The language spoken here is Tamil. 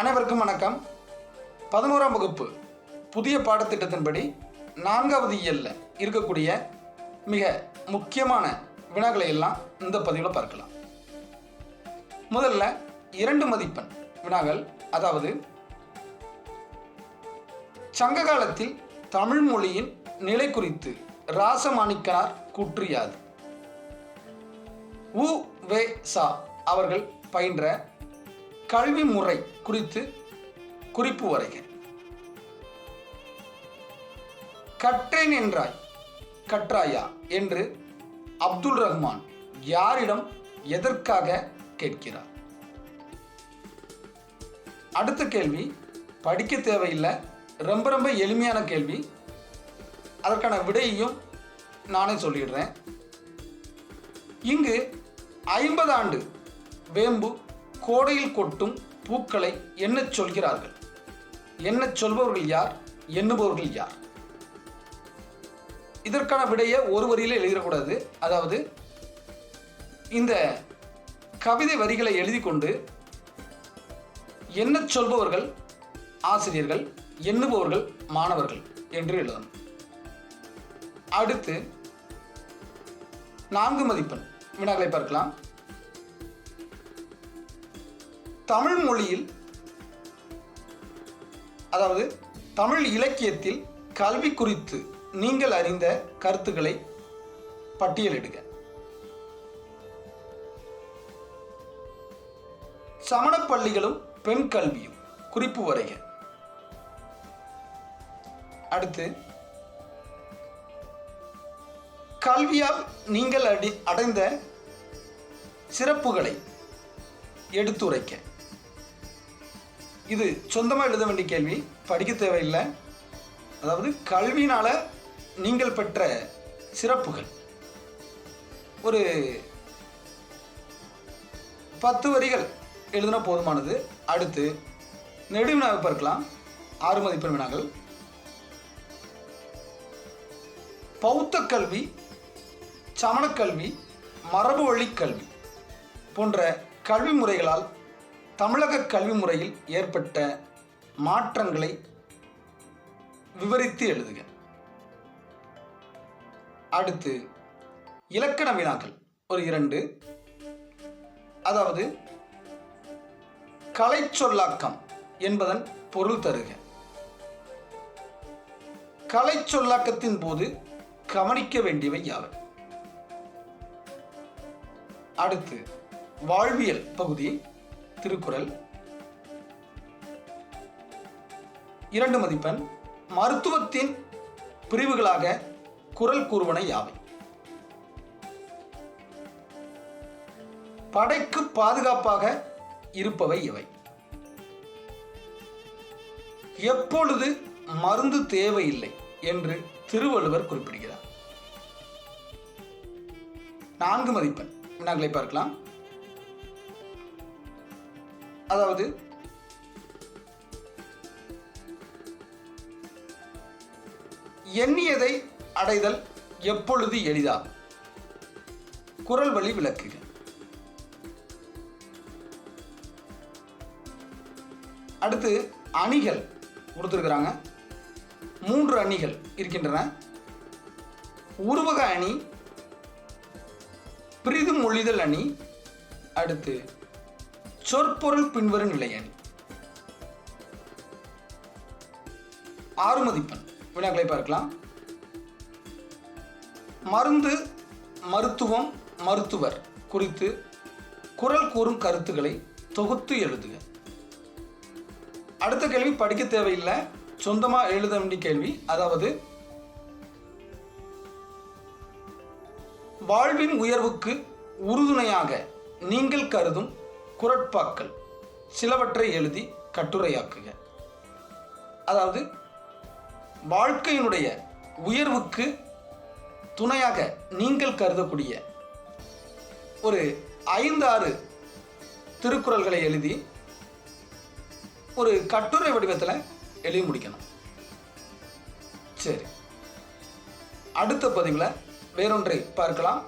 அனைவருக்கும் வணக்கம். பதினோராம் வகுப்பு புதிய பாடத்திட்டத்தின்படி நான்காவது இயல்ல இருக்கக்கூடிய மிக முக்கியமான வினாக்களை எல்லாம் இந்த பதிவில் பார்க்கலாம். முதல்ல இரண்டு மதிப்பெண் வினாக்கள் அதாவது சங்க காலத்தில் தமிழ் மொழியின் நிலை குறித்து ராசமாணிக்கனார் கூற்றியாது. உ வே சா அவர்கள் பயின்ற கல்வி முறை குறித்து குறிப்பு வரைக. கற்றேன் என்றாய் கற்றாயா என்று அப்துல் ரஹ்மான் யாரிடம் எதற்காக கேட்கிறார்? அடுத்த கேள்வி படிக்க தேவையில்லை ரொம்ப ரொம்ப எளிமையான கேள்வி. அதற்கான விடையையும் நானே சொல்லிடுறேன். இங்கு ஐம்பது ஆண்டு வேம்பு கோடையில் கொட்டும் பூக்களை எண்ணச் சொல்கிறார்கள். எண்ணச் சொல்பவர்கள் யார்? எண்ணுபவர்கள் யார்? இதற்கான விடையை ஒரு வரியில் எழுதிடக்கூடாது. அதாவது இந்த கவிதை வரிகளை எழுதி கொண்டு என்ன சொல்பவர்கள் ஆசிரியர்கள் எண்ணுபவர்கள் மாணவர்கள் என்று எழுதணும். அடுத்து நான்கு மதிப்பெண். வினாக்களை பார்க்கலாம். தமிழ் மொழியில் அதாவது தமிழ் இலக்கியத்தில் கல்வி குறித்து நீங்கள் அறிந்த கருத்துக்களை பட்டியலிடுக. சமண பள்ளிகளும் பெண் கல்வியும் குறிப்பு வரைக. அடுத்து கல்வியால் நீங்கள் அடி அடைந்த சிறப்புகளை எடுத்துரைக்க. இது சொந்தமாக எழுத வேண்டிய கேள்வி படிக்க தேவையில்லை. அதாவது கல்வியினால் நீங்கள் பெற்ற சிறப்புகள். ஒரு பத்து வரிகள் எழுதினா போதுமானது. அடுத்து நெடுவினாவை பார்க்கலாம். ஆறு மதிப்பெண் வினாக்கள். பௌத்த கல்வி சமணக்கல்வி மரபு வழி கல்வி போன்ற கல்வி முறைகளால் தமிழக கல்வி முறையில் ஏற்பட்ட மாற்றங்களை விவரித்து எழுதுக. அடுத்து இலக்கண வினாக்கள் ஒரு இரண்டு. அதாவது கலை சொல்லாக்கம் என்பதன் பொருள் தருக. கலை சொல்லாக்கத்தின் போது கவனிக்க வேண்டியவை யாவை? அடுத்து வாழ்வியல் பகுதி திருக்குறள். இரண்டு மதிப்பெண் மருத்துவத்தின் பிரிவுகளாக குரல் கூறுவன யாவை? படைக்கு பாதுகாப்பாக இருப்பவை இவை எப்பொழுது மருந்து தேவையில்லை என்று திருவள்ளுவர் குறிப்பிடுகிறார். நான்கு மதிப்பெண் வினாக்களை பார்க்கலாம். அதாவது எண்ணியதை அடைதல் எப்பொழுது எளிதா? குரல் வழி விளக்குக. அடுத்து அணிகள் கொடுத்துருக்குறாங்க. மூன்று அணிகள் இருக்கின்றன. உருவக அணி பிரிது மொழிதல் அணி. அடுத்து சொற்பொருள் பின்வரும் நிலை அணி. ஆறு மதிப்பெண் வினாக்களை பார்க்கலாம். மருந்து மருத்துவம் மருத்துவர் குறித்து குரல் கூறும் கருத்துக்களை தொகுத்து எழுதுக. அடுத்த கேள்வி படிக்க தேவையில்லை. சொந்தமாக எழுத வேண்டிய கேள்வி. அதாவது வாழ்வின் உயர்வுக்கு உறுதுணையாக நீங்கள் கருதும் குரட்பாக்கள் சிலவற்றை எழுதி கட்டுரையாக்குக. அதாவது வாழ்க்கையினுடைய உயர்வுக்கு துணையாக நீங்கள் கருதக்கூடிய ஒரு ஐந்து ஆறு திருக்குறள்களை எழுதி ஒரு கட்டுரை வடிவத்தில் எழுதி முடிக்கணும். சரி. அடுத்த பதிவில் வேறொன்றை பார்க்கலாம்.